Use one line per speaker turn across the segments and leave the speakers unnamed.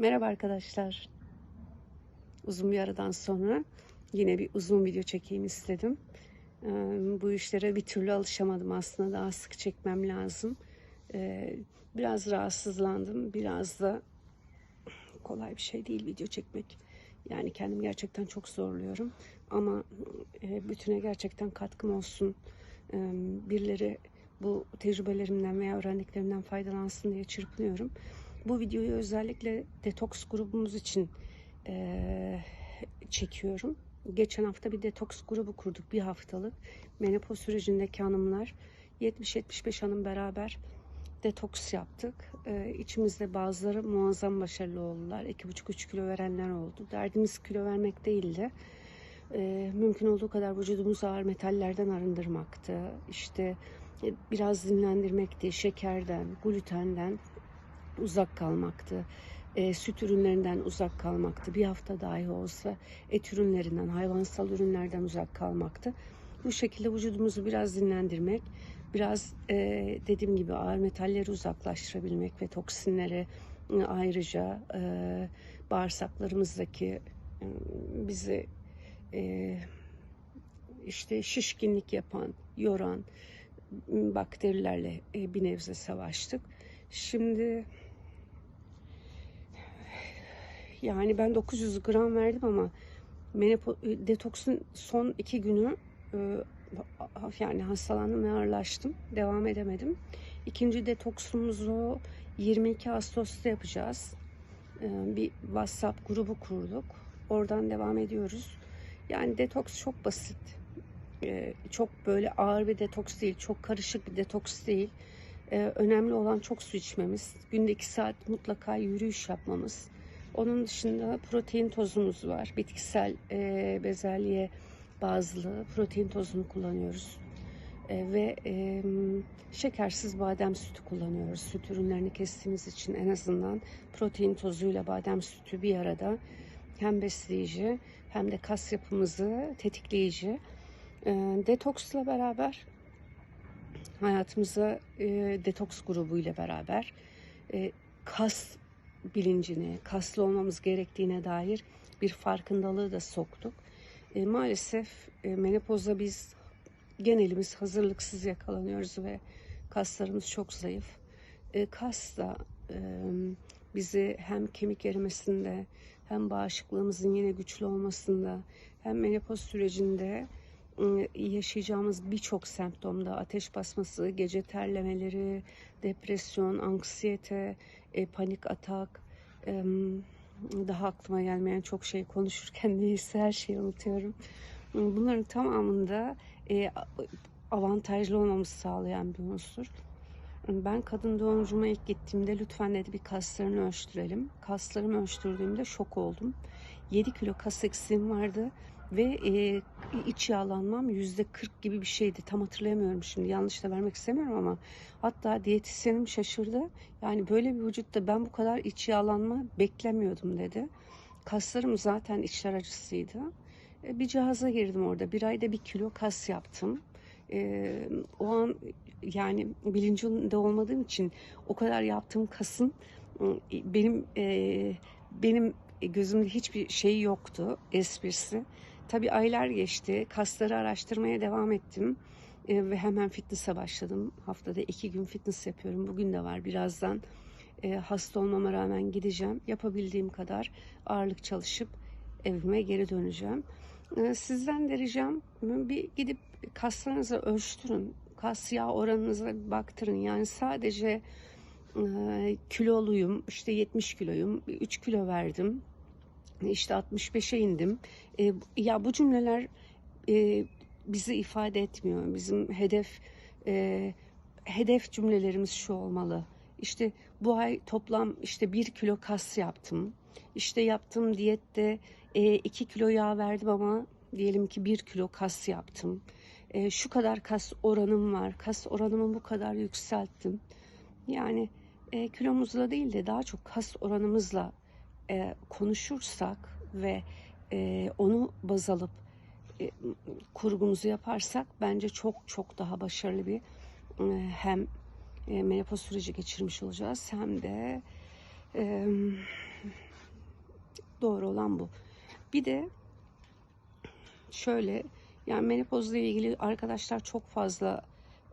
Merhaba arkadaşlar. Uzun bir aradan sonra yine bir uzun video çekeyim istedim. Ee, Bu işlere bir türlü alışamadım aslında. Daha sık çekmem lazım. Ee, Biraz rahatsızlandım. Biraz da kolay bir şey değil video çekmek. Yani kendim gerçekten çok zorluyorum. Ama e, bütüne gerçekten katkım olsun. Ee, Birileri bu tecrübelerimden veya öğrendiklerimden faydalansın diye çırpınıyorum. Bu videoyu özellikle detoks grubumuz için eee, çekiyorum. Geçen hafta bir detoks grubu kurduk bir haftalık. Menopoz sürecindeki hanımlar 70-75 hanım beraber detoks yaptık. Ee, içimizde bazıları muazzam başarılı oldular. 2,5-3 kilo verenler oldu. Derdimiz kilo vermek değildi. Ee, mümkün olduğu kadar vücudumuzu ağır metallerden arındırmaktı. İşte e, biraz dinlendirmekti. Şekerden, glutenden uzak kalmaktı. E, süt ürünlerinden uzak kalmaktı. Bir hafta dahi olsa et ürünlerinden, hayvansal ürünlerden uzak kalmaktı. Bu şekilde vücudumuzu biraz dinlendirmek, biraz e, dediğim gibi ağır metalleri uzaklaştırabilmek ve toksinleri e, ayrıca e, bağırsaklarımızdaki e, bizi e, işte şişkinlik yapan, yoran bakterilerle e, bir nebze savaştık. Şimdi yani ben 900 gram verdim ama menopo, detoksun son iki günü e, yani hastalandım ve ağırlaştım. Devam edemedim. İkinci detoksumuzu 22 Ağustos'ta yapacağız. E, bir WhatsApp grubu kurduk. Oradan devam ediyoruz. Yani detoks çok basit. E, çok böyle ağır bir detoks değil. Çok karışık bir detoks değil. E, önemli olan çok su içmemiz. Günde 2 saat mutlaka yürüyüş yapmamız. Onun dışında protein tozumuz var. Bitkisel e, bezelye bazlı protein tozunu kullanıyoruz. E, ve e, şekersiz badem sütü kullanıyoruz. Süt ürünlerini kestiğimiz için en azından protein tozuyla badem sütü bir arada hem besleyici hem de kas yapımızı tetikleyici. E, detoksla beraber hayatımıza e, detoks grubuyla beraber e, kas bilincini, kaslı olmamız gerektiğine dair bir farkındalığı da soktuk. E, maalesef e, menopozda biz genelimiz hazırlıksız yakalanıyoruz ve kaslarımız çok zayıf. E, kas da e, bizi hem kemik erimesinde hem bağışıklığımızın yine güçlü olmasında hem menopoz sürecinde yaşayacağımız birçok semptomda ateş basması, gece terlemeleri, depresyon, anksiyete, e, panik atak, e, daha aklıma gelmeyen çok şey konuşurken neyse her şeyi unutuyorum. Bunların tamamında e, avantajlı olmamızı sağlayan bir unsur. Ben kadın doğumcuma ilk gittiğimde lütfen dedi bir kaslarını ölçtürelim. Kaslarımı ölçtürdüğümde şok oldum. 7 kilo kas eksiğim vardı ve e, iç yağlanmam yüzde 40 gibi bir şeydi. Tam hatırlayamıyorum şimdi yanlış da vermek istemiyorum ama hatta diyetisyenim şaşırdı. Yani böyle bir vücutta ben bu kadar iç yağlanma beklemiyordum dedi. Kaslarım zaten içler acısıydı. E, bir cihaza girdim orada. Bir ayda bir kilo kas yaptım. E, o an yani bilincinde olmadığım için o kadar yaptığım kasın benim e, benim gözümde hiçbir şey yoktu esprisi. Tabii aylar geçti. Kasları araştırmaya devam ettim. E, ve hemen fitness'a başladım. Haftada iki gün fitness yapıyorum. Bugün de var birazdan. E, hasta olmama rağmen gideceğim. Yapabildiğim kadar ağırlık çalışıp evime geri döneceğim. E, sizden de ricam bir gidip kaslarınızı ölçtürün. Kas yağ oranınıza baktırın. Yani sadece e, kiloluyum, işte 70 kiloyum, 3 kilo verdim işte 65'e indim. E, ya bu cümleler e, bizi ifade etmiyor. Bizim hedef e, hedef cümlelerimiz şu olmalı. İşte bu ay toplam işte bir kilo kas yaptım. İşte yaptığım diyette e, iki kilo yağ verdim ama diyelim ki bir kilo kas yaptım. E, şu kadar kas oranım var. Kas oranımı bu kadar yükselttim. Yani e, kilomuzla değil de daha çok kas oranımızla e, konuşursak ve e, onu baz alıp e, kurgumuzu yaparsak bence çok çok daha başarılı bir e, hem e, menopoz süreci geçirmiş olacağız hem de e, Doğru olan bu. Bir de şöyle yani menopozla ilgili arkadaşlar çok fazla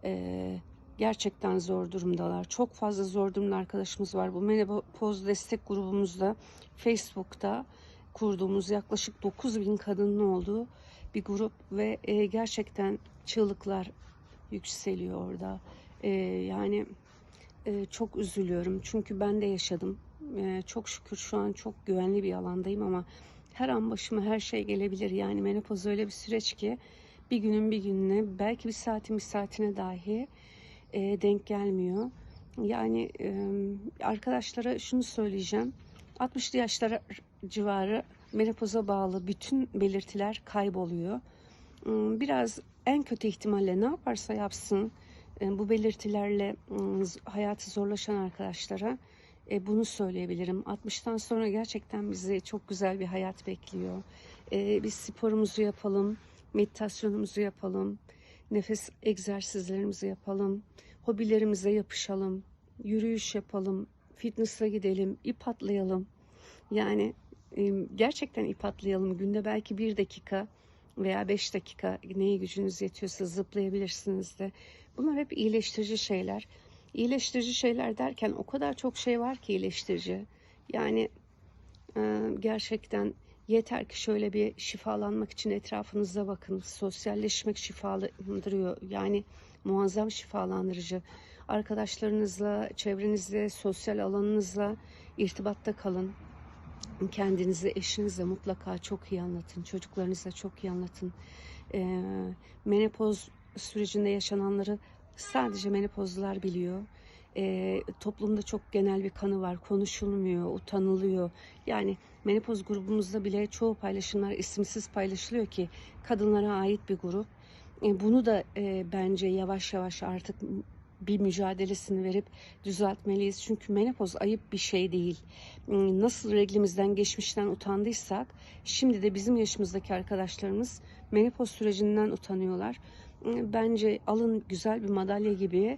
e, gerçekten zor durumdalar. Çok fazla zor durumda arkadaşımız var. Bu menopoz destek grubumuzda Facebook'ta kurduğumuz yaklaşık 9000 kadının olduğu bir grup ve e, gerçekten çığlıklar yükseliyor orada. E, yani e, çok üzülüyorum çünkü ben de yaşadım. E, çok şükür şu an çok güvenli bir alandayım ama her an başıma her şey gelebilir. Yani menopoz öyle bir süreç ki bir günün bir gününe belki bir saatin bir saatine dahi e, denk gelmiyor. Yani e, arkadaşlara şunu söyleyeceğim. 60'lı yaşlara civarı menopoza bağlı bütün belirtiler kayboluyor. Hmm, Biraz en kötü ihtimalle ne yaparsa yapsın e, bu belirtilerle mm, z- hayatı zorlaşan arkadaşlara e, bunu söyleyebilirim. 60'tan sonra gerçekten bizi çok güzel bir hayat bekliyor. E, Biz sporumuzu yapalım, meditasyonumuzu yapalım, nefes egzersizlerimizi yapalım, hobilerimize yapışalım, yürüyüş yapalım, fitness'a gidelim, ip atlayalım. Yani gerçekten ip atlayalım. Günde belki bir dakika veya beş dakika neye gücünüz yetiyorsa zıplayabilirsiniz de. Bunlar hep iyileştirici şeyler. İyileştirici şeyler derken o kadar çok şey var ki iyileştirici. Yani gerçekten yeter ki şöyle bir şifalanmak için etrafınıza bakın. Sosyalleşmek şifalandırıyor. Yani muazzam şifalandırıcı. Arkadaşlarınızla, çevrenizle, sosyal alanınızla irtibatta kalın. Kendinizi eşinize mutlaka çok iyi anlatın. Çocuklarınıza çok iyi anlatın. Ee, menopoz sürecinde yaşananları sadece menopozlular biliyor. Ee, toplumda çok genel bir kanı var. Konuşulmuyor, utanılıyor. Yani menopoz grubumuzda bile çoğu paylaşımlar isimsiz paylaşılıyor ki kadınlara ait bir grup. E, bunu da e, bence yavaş yavaş artık bir mücadelesini verip düzeltmeliyiz. Çünkü menopoz ayıp bir şey değil. Hmm, Nasıl reglimizden geçmişten utandıysak şimdi de bizim yaşımızdaki arkadaşlarımız menopoz sürecinden utanıyorlar. Hmm, Bence alın güzel bir madalya gibi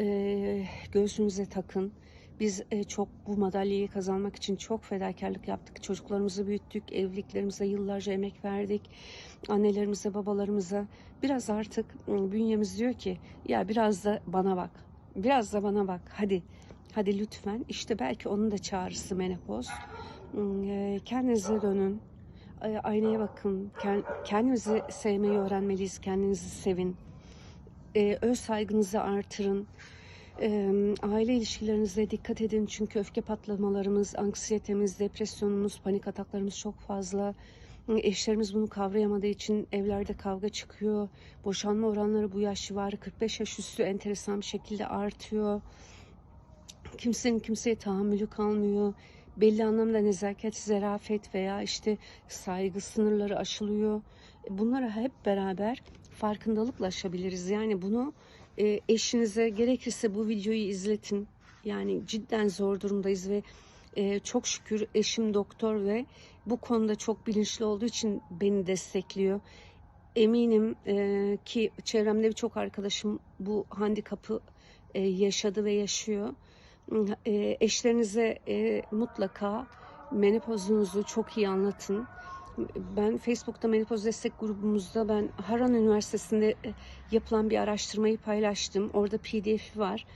e, göğsünüze takın. Biz e, çok bu madalyayı kazanmak için çok fedakarlık yaptık. Çocuklarımızı büyüttük, evliliklerimize yıllarca emek verdik. Annelerimize, babalarımıza biraz artık bünyemiz diyor ki ya biraz da bana bak. Biraz da bana bak. Hadi. Hadi lütfen. İşte belki onun da çağrısı menopoz. E, Kendinize dönün. E, Aynaya bakın. Ken- Kendinizi sevmeyi öğrenmeliyiz. Kendinizi sevin. E, Öz saygınızı artırın. Ee, aile ilişkilerinize dikkat edin çünkü öfke patlamalarımız, anksiyetemiz, depresyonumuz, panik ataklarımız çok fazla. Eşlerimiz bunu kavrayamadığı için evlerde kavga çıkıyor. Boşanma oranları bu yaş civarı 45 yaş üstü enteresan bir şekilde artıyor. Kimsenin kimseye tahammülü kalmıyor. Belli anlamda nezaket, zerafet veya işte saygı sınırları aşılıyor. Bunlara hep beraber farkındalıkla aşabiliriz. Yani bunu e, eşinize gerekirse bu videoyu izletin. Yani cidden zor durumdayız ve e, çok şükür eşim doktor ve bu konuda çok bilinçli olduğu için beni destekliyor. Eminim e, ki çevremde birçok arkadaşım bu handikapı e, yaşadı ve yaşıyor. E, eşlerinize e, mutlaka menopozunuzu çok iyi anlatın. Ben Facebook'ta menopoz destek grubumuzda ben Haran Üniversitesi'nde e, yapılan bir araştırmayı paylaştım. Orada PDF'i var.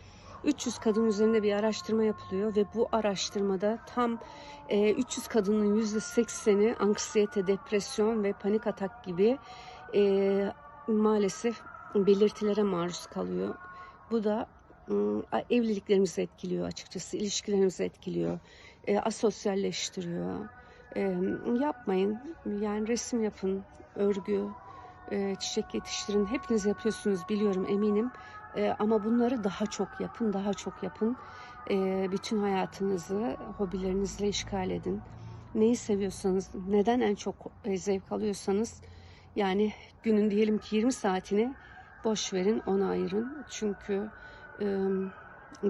300 kadın üzerinde bir araştırma yapılıyor ve bu araştırmada tam e, 300 kadının %80'i anksiyete, depresyon ve panik atak gibi maalesef belirtilere maruz kalıyor. Bu da evliliklerimizi etkiliyor açıkçası, ilişkilerimizi etkiliyor, e, asosyalleştiriyor. E, yapmayın, yani resim yapın, örgü, e, çiçek yetiştirin. Hepiniz yapıyorsunuz biliyorum eminim. E, ama bunları daha çok yapın, daha çok yapın. E, bütün hayatınızı hobilerinizle işgal edin. Neyi seviyorsanız, neden en çok e, zevk alıyorsanız, yani günün diyelim ki 20 saatini boş verin, ona ayırın. Çünkü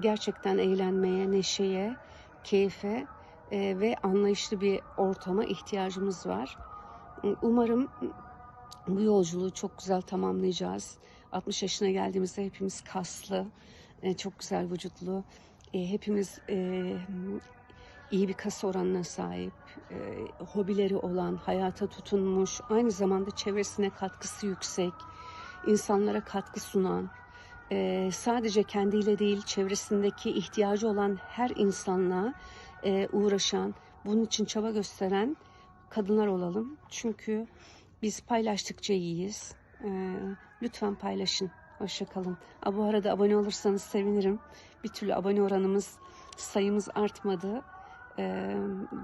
gerçekten eğlenmeye, neşeye, keyfe e, ve anlayışlı bir ortama ihtiyacımız var. Umarım bu yolculuğu çok güzel tamamlayacağız. 60 yaşına geldiğimizde hepimiz kaslı, e, çok güzel vücutlu, e, hepimiz iyi bir kas oranına sahip, hobileri olan, hayata tutunmuş, aynı zamanda çevresine katkısı yüksek, insanlara katkı sunan, e, sadece kendiyle değil çevresindeki ihtiyacı olan her insanla e, uğraşan, bunun için çaba gösteren kadınlar olalım. Çünkü biz paylaştıkça iyiyiz. E, lütfen paylaşın. Hoşçakalın. Bu arada abone olursanız sevinirim. Bir türlü abone oranımız, sayımız artmadı. E,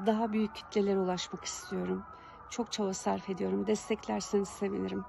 daha büyük kitlelere ulaşmak istiyorum. Çok çaba sarf ediyorum. Desteklerseniz sevinirim.